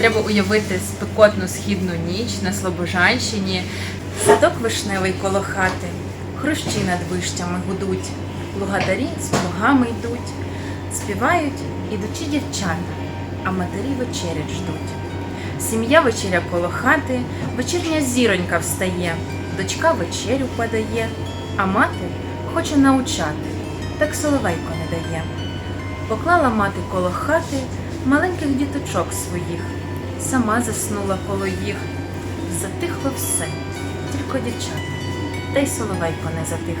Треба уявити спекотну східну ніч на Слобожанщині, садок вишневий коло хати, хрущі над вищами гудуть, лугадарі з плугами йдуть, співають ідучі дівчата, а матері вечерять ждуть. Сім'я вечеря коло хати, вечірня зіронька встає, дочка вечерю подає, а мати хоче научати, так соловейко не дає. Поклала мати коло хати маленьких діточок своїх, сама заснула коло їх. Затихло все, тільки дівчата, та й соловейко не затих.